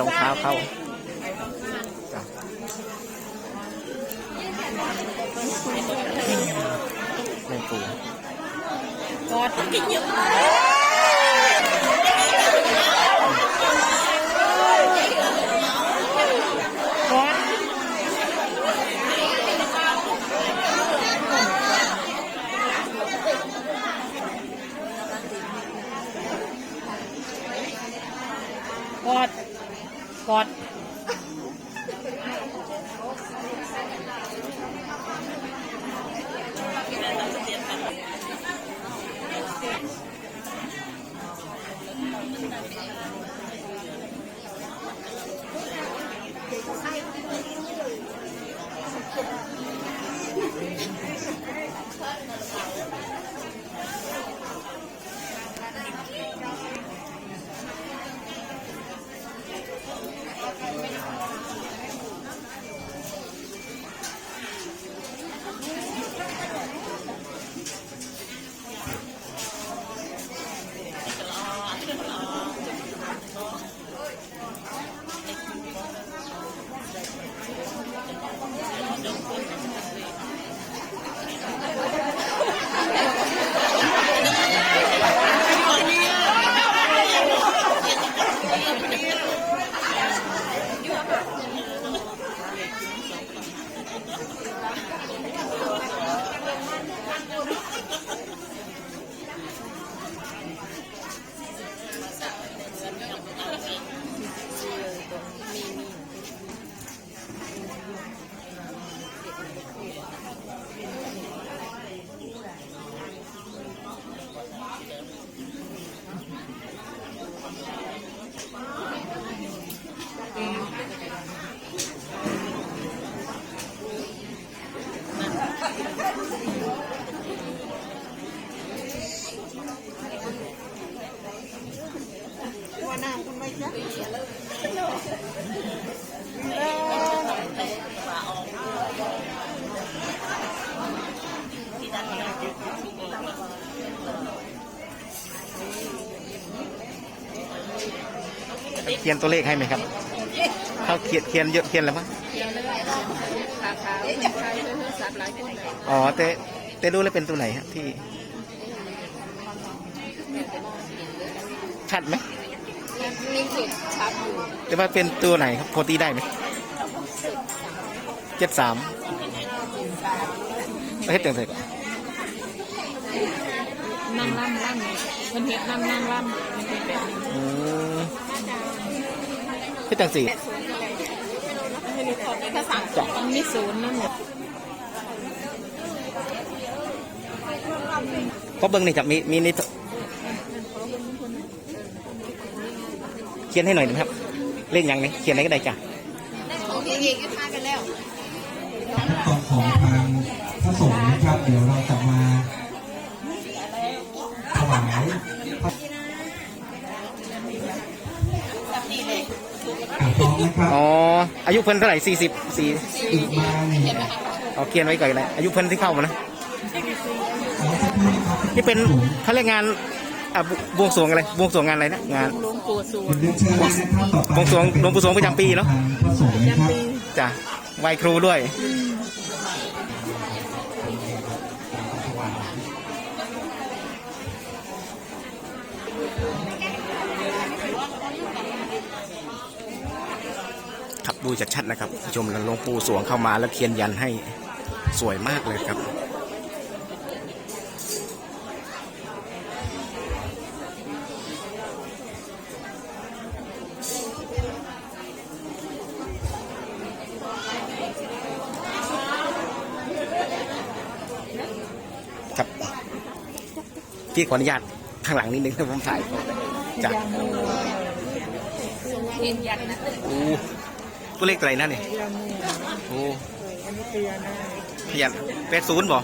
รองเท้าเข้าจ้ะแม่ปูกอดกินเยอะกอด กอด ขียนตัวเลขให้ไหมครับ เขาเขียนเขียนเยอะเขียนแล้วมั้งอ๋อแต่แต่ดูแล้วเป็นตัวไหนฮะที่ ชัดไหมมีจุดชัดอยู่แต่ว่าเป็นตัวไหนครับพอตีได้ไหมเจ็ดสามเฮ็ดจังไงก่อนนั่งล่ำล่ำคนเฮ็ดนั่งนั่งล่ำ เฮ็ดจังสี่ภาษามันมีศูนย์นั่นแหละเพราะเบิ้งนี่จับมีมีนี่เขียนให้หน่อยนะครับ เล่นยังนี่เขียนอะไรก็ได้จ้ะของเองก็ทานกันแล้วตอนของทางพระสงฆ์นะครับ เดี๋ยวเราจะมา นะครับอ๋ออายุเพิ่นเท่าไหร่สี่สิบสี่อีกมาหนึ่งเอาเขียนไว้ก่อนเลยอายุเพิ่นที่เข้ามานะขอสักครู่นะครับนี่เป็นเขาเรียกงานอะบวงสรวงอะไรบวงสรวงงานอะไรนะงานหลวงปู่สวเรียนเชิญเลยนะครับต่อไปบวงสรวงหลวงปู่สวงประจำปีเนอะทางพระสงฆ์นะครับจ้ะไหวครูด้วย ครับดูจากชัดนะครับผู้ชมหลวงปู่สวงเข้ามาแล้วเขียนยันให้สวยมากเลยครับครับพี่ขออนุญาตข้างหลังนิดนึงถ้าผมถ่ายจ้ะเห็นยันนะ ตัวเลขตัวไหนนั่นนี่โอ้พยันแปดศูนย์บ่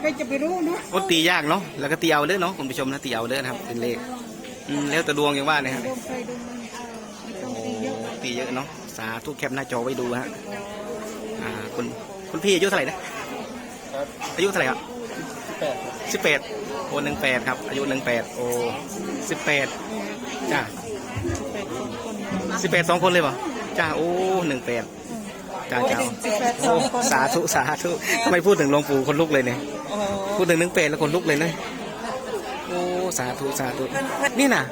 ใครจะไปรู้เนาะโอ้ตียากเนาะแล้วก็ตีเอาเด้อเนาะคุณผู้ชมนะตีเอาเด้อนะครับ เป็นเลขอืมแล้วแต่ดวงอย่างว่าเนี่ยฮะดมใครดมมันไม่ต้องตีเยอะตีเยอะเนาะสาธุแคปหน้าจอไว้ดูฮะอ่าคุณคุณพี่อายุเท่าไหร่นะอายุเท่าไหร่ครับสิบแปดโอ้หนึ่งแปดครับ อายุหนึ่งแปดโอ้สิบแปดจ้าแปดคนคนสิบแปดสองคนเลยเปล่ะ จ้าโอ้หนึ่งแปดจ้าจ้าโอ้สาธุสาธุทำไมพูดถึงหลวงปู่คนลุกเลยเนี่ยพูดถึงหนึ่งแปดแล้วคนลุกเลยเลยโอ้สาธุสาธุนี่น่ะ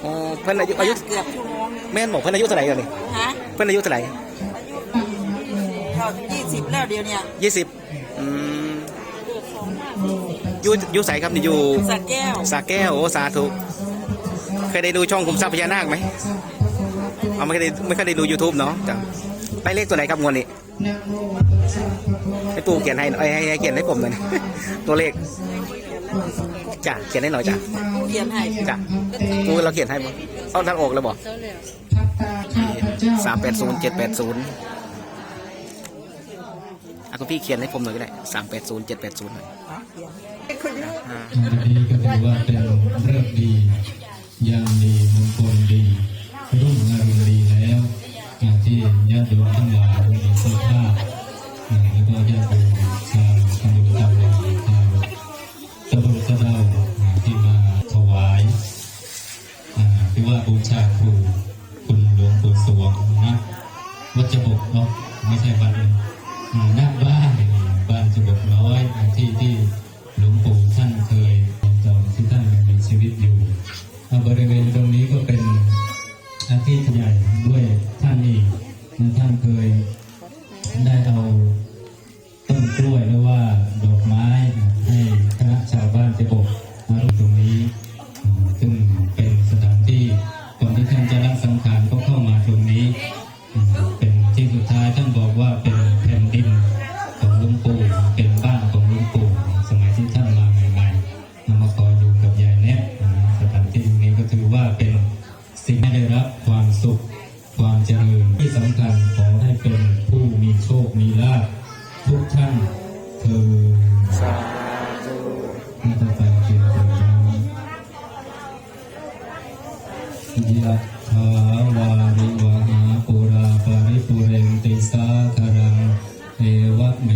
โอ้เพิ่นอายุอายุเกือบชั่วโมงแม่นบอกเพิ่นอายุเท่าไหร่กันนี่ฮะเพิ่นอายุเท่าไหร่เข้ายี่สิบแล้วเดี๋ยวเนี้ยยี่สิบอืมอยู่อยู่ใสครับนี่อยู่สักแก้วสาแก้วโอ้สาธุเคยได้ดูช่องคุมทรัพย์พญานาคไหม เอาไม่เคยได้ไม่เคยได้ดู YouTube เนาะจ้ะได้เลขตัวไหนครับงวดนี้ ให้ปู่เขียนให้ให้ให้ให้เขียนให้ผมหน่อยนะ ตัวเลขจ้ะเขียนให้หน่อยจ้ะเขียนให้จ้ะปู่เราเขียนให้บ่เอาท่านออกแล้วบอกสามแปดศูนย์เจ็ดแปดศูนย์อะคุณพี่เขียนให้ผมหน่อยก็ได้สามแปดศูนย์เจ็ดแปดศูนย์หน่อยอ่าวันนี้ก็ถือว่าเป็นเรื่องดียามดีมงคล ญ รังเอวะเม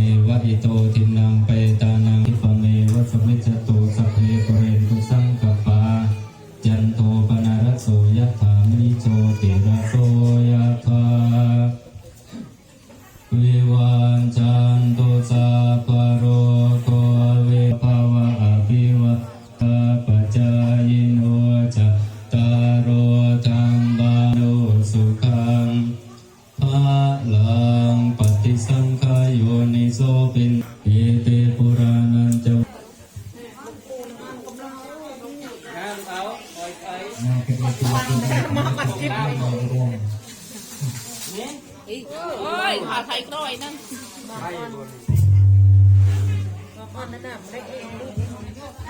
เป็นไทย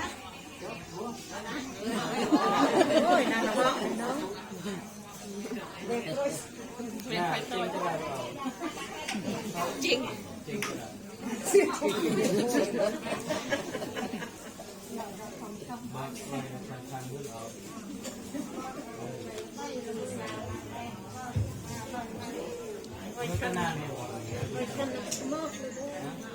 กร้อยจริงไปดูไปแย่ตู้ได้สิไปแย่ตู้เป็น trong ban núi nè bán rồi đấy Rồi vô tô cái này tô quất Trong coi mình ta cùng sạch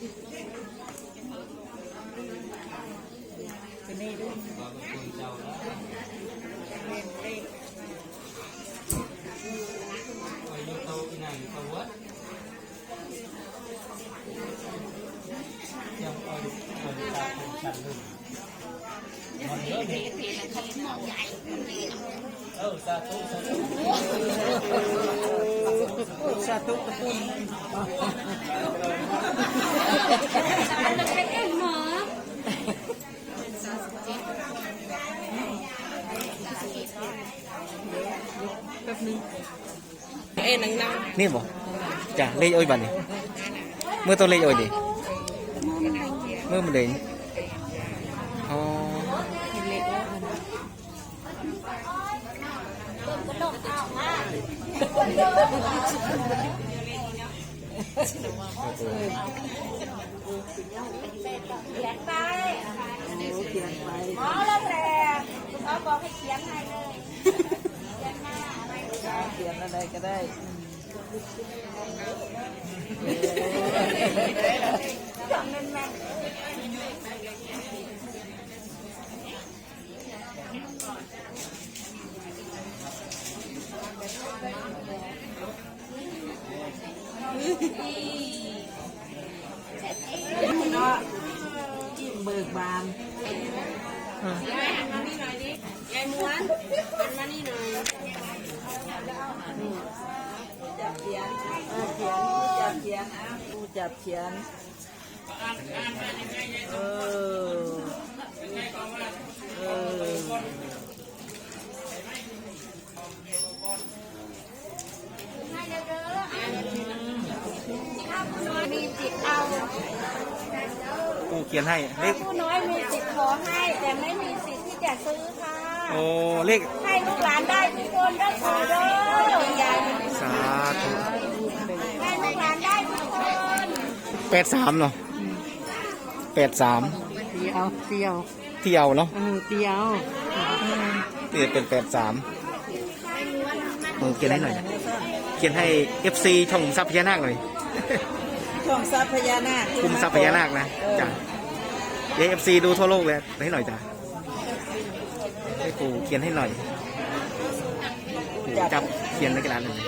สาธุกระตุ้นเอ็นังนั่งนี่บอกจ้ะเลขเอ้ยบั ดนี่เมื่อตัวเลขเอ้ยดิเมื่อมันเลยอ๋ เขียนไปโอ้เขียนไปอ๋อแล้วแต่เขาบอกให้เขียนให้เลยเขียนอะไรก็ได้อืมเนาะจิ้มเบิกบานจับเขียนเออเขียนผู้จับเขียนอะผู้จับเขียน เออ เออ มีสิทธิ์เอา ปู เขียนให้เลขผู้น้อยมีสิทธิ์ขอให้แต่ไม่มีสิทธิ์ที่จะซื้อค่ะ โอ้เลขให้ลูกหลานได้ทุกคนได้ขอเด้อยายสาธุให้ลูกหลานได้ทุกคนแปดสามเนาะแปดสามเตียวเตียวเที่ยวเนาะเออเตียวนี่เป็นแปดสามเออเขียนให้หน่อย เขียนให้ FC ช่องทรัพย์พญานาคหน่อยช่องทรัพย์พญานาคคุมทรัพย์พญานาคนะจ้ะ เอฟซีดูทั่วโลกเลยให้หน่อยจ้ะให้ปู่เขียนให้หน่อยปู่จับเขียนในกระดาษหน่อย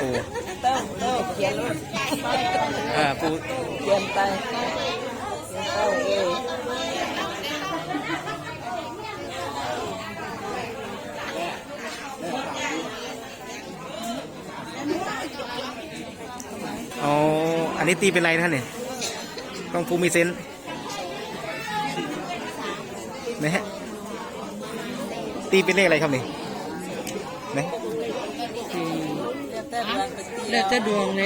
ปู่เต้าเต้าเขียนรถเออปู่เขียนไปเข้าเออั นี้ตีเป็นไรนะท่านเนี่ยต้องภูมิเซนนะฮะตีเป็นเลขอะไรครับนี่นะ แล้วแต่ดวงเลย